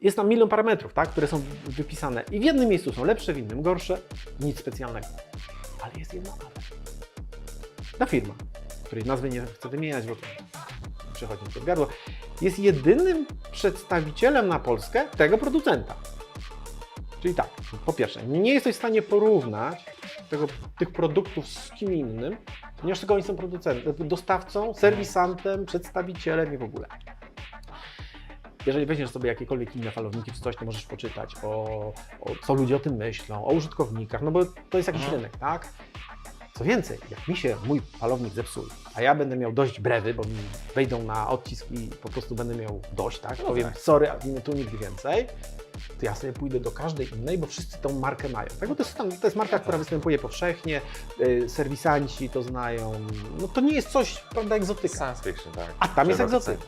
Jest tam milion parametrów, tak, które są wypisane i w jednym miejscu są lepsze, w innym gorsze, nic specjalnego. Ale jest jedno ale. Ta firma, której nazwy nie chcę wymieniać, bo przechodzi mi pod gardło, jest jedynym przedstawicielem na Polskę tego producenta. Czyli tak, po pierwsze, nie jesteś w stanie porównać tego, tych produktów z kim innym, ponieważ tylko oni są producentem, dostawcą, serwisantem, przedstawicielem i w ogóle. Jeżeli weźmiesz sobie jakiekolwiek inne falowniki czy coś, to możesz poczytać o, o co ludzie o tym myślą, o użytkownikach, no bo to jest jakiś Mhm. rynek, tak? Co więcej, jak mi się mój falownik zepsuje, a ja będę miał dość brewy, bo mi wejdą na odcisk i po prostu będę miał dość, tak? No Powiem, tak. sorry, a nie tu nigdy więcej, to ja sobie pójdę do każdej innej, bo wszyscy tą markę mają. Tak? Bo to, jest, tam- to jest marka, która występuje powszechnie, y, serwisanci to znają. No to nie jest coś, prawda, egzotyka. Science fiction, tak. A tam jest egzotyka.